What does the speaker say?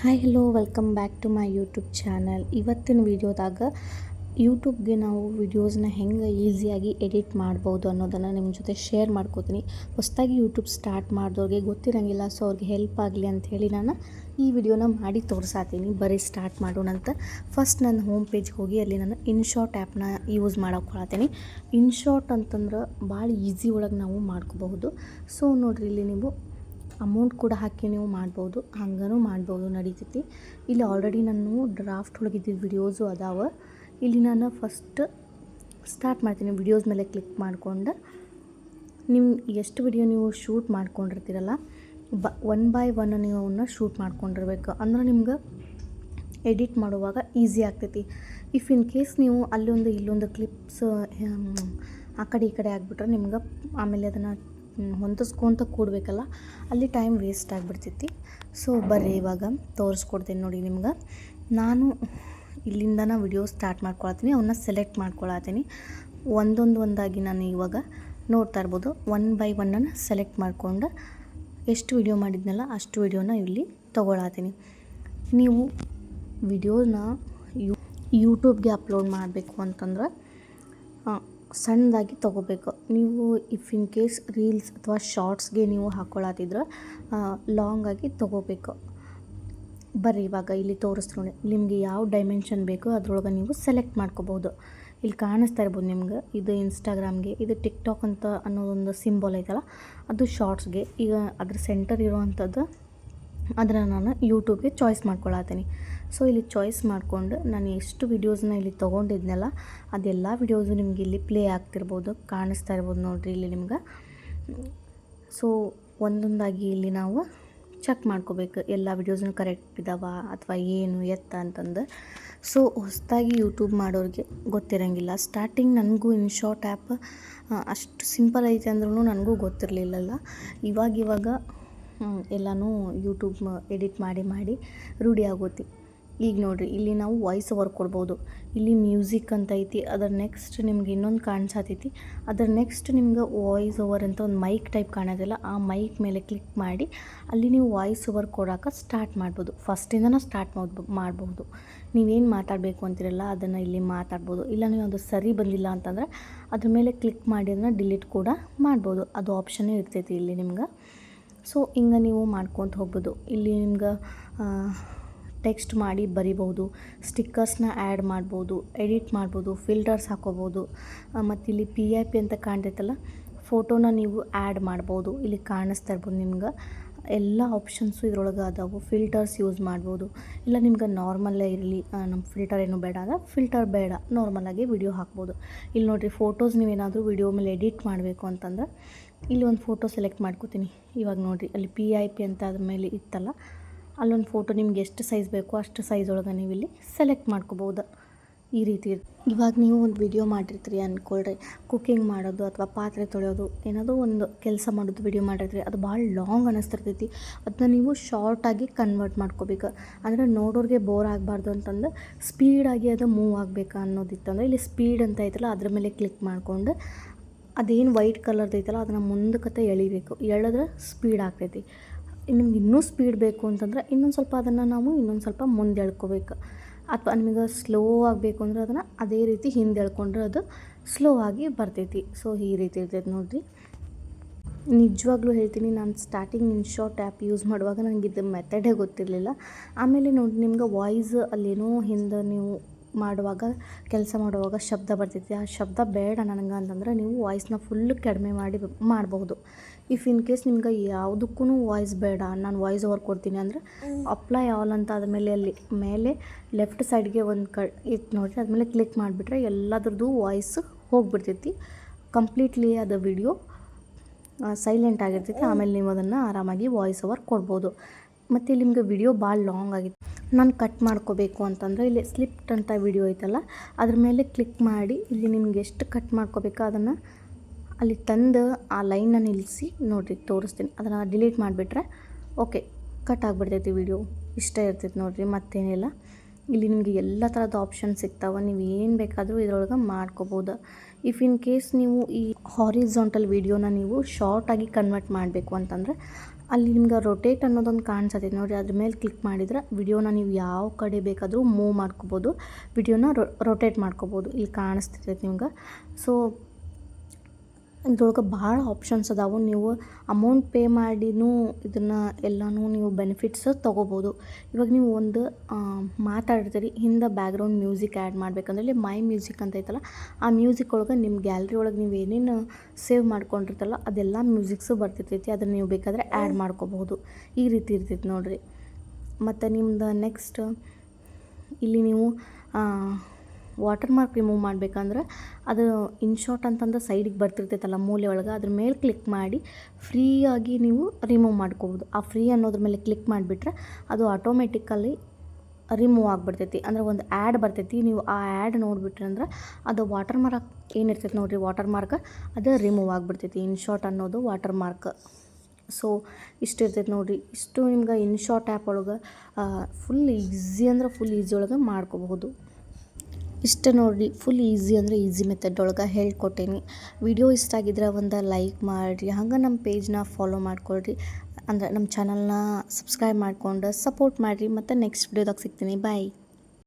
Hi hello welcome back to my YouTube channel ಇವತ್ತಿನ ವಿಡಿಯೋದಾಗ ಯೂಟ್ಯೂಬ್ಗೆ ನಾವು ವಿಡಿಯೋಸ್ನ ಹೆಂಗೆ ಈಸಿಯಾಗಿ ಎಡಿಟ್ ಮಾಡ್ಬೋದು ಅನ್ನೋದನ್ನು ನಿಮ್ಮ ಜೊತೆ ಶೇರ್ ಮಾಡ್ಕೋತೀನಿ. ಹೊಸದಾಗಿ ಯೂಟ್ಯೂಬ್ ಸ್ಟಾರ್ಟ್ ಮಾಡಿದವ್ರಿಗೆ ಗೊತ್ತಿರೋಂಗಿಲ್ಲ ಸೊ ಅವ್ರಿಗೆ ಹೆಲ್ಪ್ ಆಗಲಿ ಅಂತ ಹೇಳಿ ನಾನು ಈ ವಿಡಿಯೋನ ಮಾಡಿ ತೋರಿಸಾತೀನಿ. ಬರೀ ಸ್ಟಾರ್ಟ್ ಮಾಡೋಣ ಅಂತ. ಫಸ್ಟ್ ನನ್ನ ಹೋಮ್ ಪೇಜ್ಗೆ ಹೋಗಿ ಅಲ್ಲಿ ನಾನು ಇನ್ಶಾರ್ಟ್ ಆ್ಯಪ್ನ ಯೂಸ್ ಮಾಡೋಕೊಳತೀನಿ ಇನ್ಶಾರ್ಟ್ ಅಂತಂದ್ರೆ ಭಾಳ ಈಸಿ ಒಳಗೆ ನಾವು ಮಾಡ್ಕೋಬಹುದು. ಸೊ ನೋಡಿರಿ, ಇಲ್ಲಿ ನೀವು ಅಮೌಂಟ್ ಕೂಡ ಹಾಕಿ ನೀವು ಮಾಡ್ಬೋದು, ಹಂಗನೂ ಮಾಡ್ಬೋದು ನಡಿತೈತಿ ಇಲ್ಲಿ ಆಲ್ರೆಡಿ ನಾನು ಡ್ರಾಫ್ಟ್ ಒಳಗಿದ್ದಿದ್ದು ವಿಡಿಯೋಸು ಅದಾವ. ಇಲ್ಲಿ ನಾನು ಫಸ್ಟ್ ಸ್ಟಾರ್ಟ್ ಮಾಡ್ತೀನಿ ವಿಡಿಯೋಸ್ ಮೇಲೆ ಕ್ಲಿಕ್ ಮಾಡಿಕೊಂಡು. ನಿಮ್ಮ ಎಷ್ಟು ವಿಡಿಯೋ ನೀವು ಶೂಟ್ ಮಾಡ್ಕೊಂಡಿರ್ತೀರಲ್ಲ, ಬ ಒನ್ ಬೈ ಒನ್ ನೀವು ಅವನ್ನ ಶೂಟ್ ಮಾಡ್ಕೊಂಡಿರ್ಬೇಕು. ಅಂದ್ರೆ ನಿಮ್ಗೆ ಎಡಿಟ್ ಮಾಡುವಾಗ ಈಸಿ ಆಗ್ತೈತಿ. ಇಫ್ ಇನ್ ಕೇಸ್ ನೀವು ಅಲ್ಲೊಂದು ಇಲ್ಲೊಂದು ಕ್ಲಿಪ್ಸ್ ಆ ಕಡೆ ಈ ಕಡೆ ಆಗಿಬಿಟ್ರೆ ನಿಮ್ಗೆ ಆಮೇಲೆ ಅದನ್ನು ಹೊಂದಿಸ್ಕೊಂತ ಕೂಡಬೇಕಲ್ಲ, ಅಲ್ಲಿ ಟೈಮ್ ವೇಸ್ಟ್ ಆಗಿಬಿಡ್ತೈತಿ. ಸೊ ಬರ್ರಿ ಇವಾಗ ತೋರಿಸ್ಕೊಡ್ತೀನಿ ನೋಡಿ ನಿಮ್ಗೆ. ನಾನು ಇಲ್ಲಿಂದನ ವಿಡಿಯೋ ಸ್ಟಾರ್ಟ್ ಮಾಡ್ಕೊಳತ್ತೀನಿ ಅವನ್ನ ಸೆಲೆಕ್ಟ್ ಮಾಡ್ಕೊಳತ್ತೀನಿ. ಒಂದೊಂದು ಒಂದಾಗಿ ನಾನು ಇವಾಗ ನೋಡ್ತಾ ಇರ್ಬೋದು. ಒನ್ ಬೈ ಒನ್ನನ್ನು ಸೆಲೆಕ್ಟ್ ಮಾಡ್ಕೊಂಡು ಎಷ್ಟು ವಿಡಿಯೋ ಮಾಡಿದ್ನಲ್ಲ ಅಷ್ಟು ವಿಡಿಯೋನ ಇಲ್ಲಿ ತೊಗೊಳತ್ತೀನಿ. ನೀವು ವಿಡಿಯೋನ ಯೂ ಯೂಟ್ಯೂಬ್ಗೆ ಅಪ್ಲೋಡ್ ಮಾಡಬೇಕು ಅಂತಂದ್ರೆ ಸಣ್ಣದಾಗಿ ತೊಗೋಬೇಕು. ನೀವು ಇಫ್ ಇನ್ ಕೇಸ್ ರೀಲ್ಸ್ ಅಥವಾ ಶಾರ್ಟ್ಸ್ಗೆ ನೀವು ಹಾಕ್ಕೊಳತ್ತಿದ್ರೆ ಲಾಂಗಾಗಿ ತೊಗೋಬೇಕು. ಬರ್ರಿ, ಇವಾಗ ಇಲ್ಲಿ ತೋರಿಸ್ತೀನಿ ನಿಮಗೆ ಯಾವ ಡೈಮೆನ್ಷನ್ ಬೇಕೋ ಅದರೊಳಗೆ ನೀವು ಸೆಲೆಕ್ಟ್ ಮಾಡ್ಕೋಬೋದು. ಇಲ್ಲಿ ಕಾಣಿಸ್ತಾ ಇರ್ಬೋದು ನಿಮ್ಗೆ. ಇದು ಇನ್ಸ್ಟಾಗ್ರಾಮ್ಗೆ ಇದು ಟಿಕ್ ಟಾಕ್ ಅಂತ ಅನ್ನೋದೊಂದು ಸಿಂಬಲ್ ಐತಲ್ಲ, ಅದು ಶಾರ್ಟ್ಸ್ಗೆ ಈಗ ಅದ್ರ ಸೆಂಟರ್ ಇರುವಂಥದ್ದು ಅದನ್ನು ನಾನು ಯೂಟ್ಯೂಬ್ಗೆ ಚಾಯ್ಸ್ ಮಾಡ್ಕೊಳತ್ತೀನಿ ಸೊ ಇಲ್ಲಿ ಚಾಯ್ಸ್ ಮಾಡಿಕೊಂಡು ನಾನು ಎಷ್ಟು ವಿಡಿಯೋಸ್ನ ಇಲ್ಲಿ ತೊಗೊಂಡಿದ್ನಲ್ಲ, ಅದೆಲ್ಲ ವಿಡಿಯೋಸು ನಿಮ್ಗೆ ಇಲ್ಲಿ ಪ್ಲೇ ಆಗ್ತಿರ್ಬೋದು, ಕಾಣಿಸ್ತಾ ಇರ್ಬೋದು ನೋಡಿರಿ ಇಲ್ಲಿ ನಿಮ್ಗೆ. ಸೊ ಒಂದೊಂದಾಗಿ ಇಲ್ಲಿ ನಾವು ಚೆಕ್ ಮಾಡ್ಕೋಬೇಕು, ಎಲ್ಲ ವಿಡಿಯೋಸ್ನು ಕರೆಕ್ಟ್ ಇದಾವ ಅಥವಾ ಏನು ಎತ್ತ ಅಂತಂದು. ಸೊ ಹೊಸದಾಗಿ ಯೂಟ್ಯೂಬ್ ಮಾಡೋರಿಗೆ ಗೊತ್ತಿರೋಂಗಿಲ್ಲ. ಸ್ಟಾರ್ಟಿಂಗ್ ನನಗೂ ಇನ್ಶಾರ್ಟ್ ಆ್ಯಪ್ ಅಷ್ಟು ಸಿಂಪಲ್ ಐತೆ ಅಂದ್ರೂ ನನಗೂ ಗೊತ್ತಿರಲಿಲ್ಲಲ್ಲ. ಇವಾಗ ಇವಾಗ ಎಲ್ಲನೂ ಯೂಟ್ಯೂಬ್ ಎಡಿಟ್ ಮಾಡಿ ಮಾಡಿ ರೂಢಿ ಆಗೋತಿ. ಈಗ ನೋಡಿರಿ, ಇಲ್ಲಿ ನಾವು ವಾಯ್ಸ್ ಓವರ್ ಕೊಡ್ಬೋದು. ಇಲ್ಲಿ ಮ್ಯೂಸಿಕ್ ಅಂತ ಐತಿ, ಅದರ ನೆಕ್ಸ್ಟ್ ನಿಮ್ಗೆ ಇನ್ನೊಂದು ಕಾಣಿಸತೈತಿ. ಅದರ ನೆಕ್ಸ್ಟ್ ನಿಮ್ಗೆ ವಾಯ್ಸ್ ಓವರ್ ಅಂತ ಒಂದು ಮೈಕ್ ಟೈಪ್ ಕಾಣೋದಿಲ್ಲ, ಆ ಮೈಕ್ ಮೇಲೆ ಕ್ಲಿಕ್ ಮಾಡಿ ಅಲ್ಲಿ ನೀವು ವಾಯ್ಸ್ ಓವರ್ ಕೊಡೋಕೆ ಸ್ಟಾರ್ಟ್ ಮಾಡ್ಬೋದು. ಫಸ್ಟಿಂದನೂ ಸ್ಟಾರ್ಟ್ ಮಾಡ್ಬೋ ಮಾಡ್ಬೋದು ನೀವೇನು ಮಾತಾಡಬೇಕು ಅಂತಿರಲ್ಲ, ಅದನ್ನು ಇಲ್ಲಿ ಮಾತಾಡ್ಬೋದು. ಇಲ್ಲ ನೀವು ಅದು ಸರಿ ಬಂದಿಲ್ಲ ಅಂತಂದ್ರೆ ಅದ್ರ ಮೇಲೆ ಕ್ಲಿಕ್ ಮಾಡಿ ಅದನ್ನು ಡಿಲೀಟ್ ಕೂಡ ಮಾಡ್ಬೋದು. ಅದು ಆಪ್ಷನ್ನೇ ಇರ್ತೈತಿ ಇಲ್ಲಿ ನಿಮ್ಗೆ. ಸೊ ಹಿಂಗೆ ನೀವು ಮಾಡ್ಕೊತ ಹೋಗ್ಬೋದು. ಇಲ್ಲಿ ನಿಮ್ಗೆ ಟೆಕ್ಸ್ಟ್ ಮಾಡಿ ಬರಿಬೋದು, ಸ್ಟಿಕ್ಕರ್ಸ್ನ ಆ್ಯಡ್ ಮಾಡ್ಬೋದು, ಎಡಿಟ್ ಮಾಡ್ಬೋದು, ಫಿಲ್ಟರ್ಸ್ ಹಾಕೋಬೋದು. ಮತ್ತು ಇಲ್ಲಿ ಪಿ ಐ ಪಿ ಅಂತ ಕಾಣ್ತೈತಲ್ಲ, ಫೋಟೋನ ನೀವು ಆ್ಯಡ್ ಮಾಡ್ಬೋದು. ಇಲ್ಲಿ ಕಾಣಿಸ್ತಾ ಇರ್ಬೋದು ನಿಮ್ಗೆ. ಎಲ್ಲ ಆಪ್ಷನ್ಸು ಇದ್ರೊಳಗೆ ಅದಾವು. ಫಿಲ್ಟರ್ಸ್ ಯೂಸ್ ಮಾಡ್ಬೋದು. ಇಲ್ಲ ನಿಮ್ಗೆ ನಾರ್ಮಲ್ಲೇ ಇರಲಿ ನಮ್ಮ ಫಿಲ್ಟರ್ ಏನು ಬೇಡ ಅದ ಫಿಲ್ಟರ್ ಬೇಡ. ನಾರ್ಮಲಾಗಿ ವಿಡಿಯೋ ಹಾಕ್ಬೋದು. ಇಲ್ಲಿ ನೋಡಿರಿ, ಫೋಟೋಸ್ ನೀವೇನಾದರೂ ವಿಡಿಯೋ ಮೇಲೆ ಎಡಿಟ್ ಮಾಡಬೇಕು ಅಂತಂದ್ರೆ, ಇಲ್ಲಿ ಒಂದು ಫೋಟೋ ಸೆಲೆಕ್ಟ್ ಮಾಡ್ಕೋತೀನಿ. ಇವಾಗ ನೋಡಿರಿ, ಅಲ್ಲಿ ಪಿ ಐ ಪಿ ಅಂತ ಅದ್ರ ಮೇಲೆ ಇತ್ತಲ್ಲ ಅಲ್ಲೊಂದು ಫೋಟೋ ನಿಮ್ಗೆ ಎಷ್ಟು ಸೈಜ್ ಬೇಕೋ ಅಷ್ಟು ಸೈಜ್ ಒಳಗೆ ನೀವು ಇಲ್ಲಿ ಸೆಲೆಕ್ಟ್ ಮಾಡ್ಕೋಬೋದು ಈ ರೀತಿ ಇವಾಗ ನೀವು ಒಂದು ವಿಡಿಯೋ ಮಾಡಿರ್ತೀರಿ ಅಂದ್ಕೊಳ್ರಿ ಕುಕ್ಕಿಂಗ್ ಮಾಡೋದು ಅಥವಾ ಪಾತ್ರೆ ತೊಳೆಯೋದು, ಏನಾದರೂ ಒಂದು ಕೆಲಸ ಮಾಡೋದು ವಿಡಿಯೋ ಮಾಡಿರ್ತೀರಿ, ಅದು ಭಾಳ ಲಾಂಗ್ ಅನ್ನಿಸ್ತಿರ್ತೈತಿ ಅದನ್ನ ನೀವು ಶಾರ್ಟಾಗಿ ಕನ್ವರ್ಟ್ ಮಾಡ್ಕೋಬೇಕು. ಅಂದರೆ ನೋಡೋರಿಗೆ ಬೋರ್ ಆಗಬಾರ್ದು ಅಂತಂದು ಸ್ಪೀಡಾಗಿ ಅದು ಮೂವ್ ಆಗಬೇಕು ಅನ್ನೋದಿತ್ತಂದ್ರೆ ಇಲ್ಲಿ ಸ್ಪೀಡ್ ಅಂತ ಐತಲ್ಲ, ಅದ್ರ ಮೇಲೆ ಕ್ಲಿಕ್ ಮಾಡಿಕೊಂಡು ಅದೇನು ವೈಟ್ ಕಲರ್ದು ಐತಲ್ಲ ಅದನ್ನು ಮುಂದಕ್ಕೆ ಎಳಿಬೇಕು. ಎಳೆದ್ರೆ ಸ್ಪೀಡ್ ಆಗ್ತೈತಿ. ನಿಮ್ಗೆ ಇನ್ನೂ ಸ್ಪೀಡ್ ಬೇಕು ಅಂತಂದ್ರೆ ಇನ್ನೊಂದು ಸ್ವಲ್ಪ ಅದನ್ನು ನಾವು ಇನ್ನೊಂದು ಸ್ವಲ್ಪ ಮುಂದೆ ಎಳ್ಕೋಬೇಕು. ಅಥವಾ ನಿಮಗೆ ಸ್ಲೋ ಆಗಬೇಕು ಅಂದ್ರೆ ಅದನ್ನು ಅದೇ ರೀತಿ ಹಿಂದೆ ಎಳ್ಕೊಂಡ್ರೆ ಅದು ಸ್ಲೋ ಆಗಿ ಬರ್ತೈತಿ. ಸೊ ಈ ರೀತಿ ಇರ್ತೈತಿ ನೋಡಿರಿ. ನಿಜವಾಗ್ಲೂ ಹೇಳ್ತೀನಿ, ನಾನು ಸ್ಟಾರ್ಟಿಂಗ್ ಇನ್ಶಾರ್ಟ್ ಆ್ಯಪ್ ಯೂಸ್ ಮಾಡುವಾಗ ನನಗೆ ಇದು ಮೆಥಡೇ ಗೊತ್ತಿರಲಿಲ್ಲ. ಆಮೇಲೆ ನೋಡಿ, ನಿಮ್ಗೆ ವಾಯ್ಸ್ ಅಲ್ಲೇನೋ ಹಿಂದೆ ನೀವು ಮಾಡುವಾಗ, ಕೆಲಸ ಮಾಡುವಾಗ ಶಬ್ದ ಬರ್ತೈತಿ ಆ ಶಬ್ದ ಬೇಡ ನನಗೆ ಅಂತಂದ್ರೆ ನೀವು ವಾಯ್ಸ್ನ ಫುಲ್ ಕಡಿಮೆ ಮಾಡಿ ಮಾಡಬಹುದು. ಇಫ್ ಇನ್ ಕೇಸ್ ನಿಮ್ಗೆ ಯಾವುದಕ್ಕೂ ವಾಯ್ಸ್ ಬೇಡ, ನಾನು ವಾಯ್ಸ್ ಓವರ್ ಕೊಡ್ತೀನಿ ಅಂದರೆ ಅಪ್ಲೈ ಆಲ್ ಅಂತ ಆದಮೇಲೆ ಅಲ್ಲಿ, ಮೇಲೆ ಲೆಫ್ಟ್ ಸೈಡ್ಗೆ ಒಂದು ಕ ಇತ್ತು ನೋಡಿರಿ, ಅದ್ಮೇಲೆ ಕ್ಲಿಕ್ ಮಾಡಿಬಿಟ್ರೆ ಎಲ್ಲದ್ರದ್ದು ವಾಯ್ಸ್ ಹೋಗಿಬಿಡ್ತೈತಿ. ಕಂಪ್ಲೀಟ್ಲಿ ಅದು ವಿಡಿಯೋ ಸೈಲೆಂಟ್ ಆಗಿರ್ತೈತಿ. ಆಮೇಲೆ ನೀವು ಅದನ್ನು ಆರಾಮಾಗಿ ವಾಯ್ಸ್ ಓವರ್ ಕೊಡ್ಬೋದು. ಮತ್ತು ನಿಮ್ಗೆ ನಿಮಗೆ ವಿಡಿಯೋ ಭಾಳ ಲಾಂಗ್ ಆಗಿತ್ತು. ನಾನು ಕಟ್ ಮಾಡ್ಕೋಬೇಕು ಅಂತಂದರೆ ಇಲ್ಲಿ ಸ್ಲಿಪ್ಟ್ ಅಂತ ವಿಡಿಯೋ ಐತಲ್ಲ, ಅದ್ರ ಮೇಲೆ ಕ್ಲಿಕ್ ಮಾಡಿ ಇಲ್ಲಿ ನಿಮ್ಗೆ ಎಷ್ಟು ಕಟ್ ಮಾಡ್ಕೋಬೇಕು ಅದನ್ನು ಅಲ್ಲಿ ತಂದು ಆ ಲೈನ್ನ ನಿಲ್ಲಿಸಿ ನೋಡಿರಿ ತೋರಿಸ್ತೀನಿ. ಅದನ್ನು ಡಿಲೀಟ್ ಮಾಡಿಬಿಟ್ರೆ ಓಕೆ ಕಟ್ ಆಗಿಬಿಡ್ತೈತಿ ವಿಡಿಯೋ ಇಷ್ಟ ಇರ್ತೈತಿ ನೋಡಿರಿ, ಮತ್ತೇನಿಲ್ಲ. ಇಲ್ಲಿ ನಿಮಗೆ ಎಲ್ಲ ಥರದ ಆಪ್ಷನ್ ಸಿಗ್ತಾವೆ, ನೀವು ಏನು ಬೇಕಾದರೂ ಇದರೊಳಗೆ ಮಾಡ್ಕೋಬೋದು. ಇಫ್ ಇನ್ ಕೇಸ್ ನೀವು ಈ ಹಾರಿಝಾಂಟಲ್ ವೀಡಿಯೋನ ನೀವು ಶಾರ್ಟಾಗಿ ಕನ್ವರ್ಟ್ ಮಾಡಬೇಕು ಅಂತಂದರೆ, ಅಲ್ಲಿ ನಿಮ್ಗೆ ರೊಟೇಟ್ ಅನ್ನೋದೊಂದು ಕಾಣಿಸುತ್ತೆ. ನೋಡಿ, ಅದ್ರ ಮೇಲೆ ಕ್ಲಿಕ್ ಮಾಡಿದ್ರೆ ವಿಡಿಯೋನ ನೀವು ಯಾವ ಕಡೆ ಬೇಕಾದರೂ ಮೂವ್ ಮಾಡ್ಕೋಬೋದು ವಿಡಿಯೋನ ರೊಟೇಟ್ ಮಾಡ್ಕೋಬೋದು. ಇಲ್ಲಿ ಕಾಣಿಸ್ತಿರ್ತೈತೆ ನಿಮ್ಗೆ. ಸೊ ಇದ್ರೊಳಗೆ ಭಾಳ ಆಪ್ಷನ್ಸ್ ಅದಾವು. ನೀವು ಅಮೌಂಟ್ ಪೇ ಮಾಡಿನೂ ಇದನ್ನು ಎಲ್ಲನೂ ನೀವು ಬೆನಿಫಿಟ್ಸ್ ತೊಗೋಬೋದು. ಇವಾಗ ನೀವು ಒಂದು ಮಾತಾಡ್ತೀರಿ, ಹಿಂದೆ ಬ್ಯಾಕ್ಗ್ರೌಂಡ್ ಮ್ಯೂಸಿಕ್ ಆ್ಯಡ್ ಮಾಡ್ಬೇಕಂದ್ರೆ, ಇಲ್ಲಿ ಮೈ ಮ್ಯೂಸಿಕ್ ಅಂತ ಐತಲ್ಲ, ಆ ಮ್ಯೂಸಿಕ್ ಒಳಗೆ ನಿಮ್ಮ ಗ್ಯಾಲ್ರಿ ಒಳಗೆ ನೀವು ಏನೇನು ಸೇವ್ ಮಾಡ್ಕೊಂಡಿರ್ತಲ್ಲ ಅದೆಲ್ಲ ಮ್ಯೂಸಿಕ್ಸು ಬರ್ತಿರ್ತೈತಿ. ಅದನ್ನು ನೀವು ಬೇಕಾದರೆ ಆ್ಯಡ್ ಮಾಡ್ಕೋಬಹುದು. ಈ ರೀತಿ ಇರ್ತೈತಿ ನೋಡಿರಿ. ಮತ್ತು ನಿಮ್ದು ನೆಕ್ಸ್ಟ್ ಇಲ್ಲಿ ನೀವು ವಾಟರ್ ಮಾರ್ಕ್ ರಿಮೂವ್ ಮಾಡಬೇಕಂದ್ರೆ ಅದು ಇನ್ಶಾರ್ಟ್ ಅಂತಂದ್ರೆ ಸೈಡಿಗೆ ಬರ್ತಿರ್ತೈತಲ್ಲ ಮೂಲೆ ಒಳಗೆ, ಅದ್ರ ಮೇಲೆ ಕ್ಲಿಕ್ ಮಾಡಿ ಫ್ರೀಯಾಗಿ ನೀವು ರಿಮೂವ್ ಮಾಡ್ಕೋಬೋದು. ಆ ಫ್ರೀ ಅನ್ನೋದ್ರ ಮೇಲೆ ಕ್ಲಿಕ್ ಮಾಡಿಬಿಟ್ರೆ ಅದು ಆಟೋಮೆಟಿಕಲ್ಲಿ ರಿಮೂವ್ ಆಗಿಬಿಡ್ತೈತಿ. ಅಂದ್ರೆ ಒಂದು ಆ್ಯಡ್ ಬರ್ತೈತಿ. ನೀವು ಆ ಆ್ಯಡ್ ನೋಡಿಬಿಟ್ರಿ ಅಂದ್ರೆ ಅದು ವಾಟರ್ ಮಾರ್ಕ್ ಏನಿರ್ತೈತೆ ನೋಡಿರಿ ವಾಟರ್ ಮಾರ್ಕ್ ಅದು ರಿಮೂವ್ ಆಗಿಬಿಡ್ತೈತಿ. ಶಾರ್ಟ್ ಅನ್ನೋದು ವಾಟರ್ ಮಾರ್ಕ್ ಸೊ ಇಷ್ಟು ಇರ್ತೈತೆ ನೋಡಿರಿ. ಇಷ್ಟು ನಿಮ್ಗೆ ಶಾರ್ಟ್ ಆ್ಯಪ್ ಒಳಗೆ ಫುಲ್ ಈಸಿ ಅಂದ್ರೆ ಫುಲ್ ಈಸಿ ಒಳಗೆ ಮಾಡ್ಕೋಬಹುದು. ಇಷ್ಟ ನೋಡಿರಿ ಫುಲ್ ಈಸಿ ಅಂದರೆ ಈಸಿ ಮೆಥಡ್ ಒಳಗೆ ಹೇಳ್ಕೊಟ್ಟೇನಿ. ವಿಡಿಯೋ ಇಷ್ಟ ಆಗಿದ್ರೆ ಒಂದು ಲೈಕ್ ಮಾಡಿರಿ, ಹಂಗೆ ನಮ್ಮ ಪೇಜ್ನ ಫಾಲೋ ಮಾಡ್ಕೊಳ್ರಿ. ಅಂದ್ರೆ ನಮ್ಮ ಚಾನಲ್ನ ಸಬ್ಸ್ಕ್ರೈಬ್ ಮಾಡಿಕೊಂಡು ಸಪೋರ್ಟ್ ಮಾಡಿರಿ. ಮತ್ತು ನೆಕ್ಸ್ಟ್ ವಿಡಿಯೋದಾಗ ಸಿಗ್ತೀನಿ. ಬಾಯ್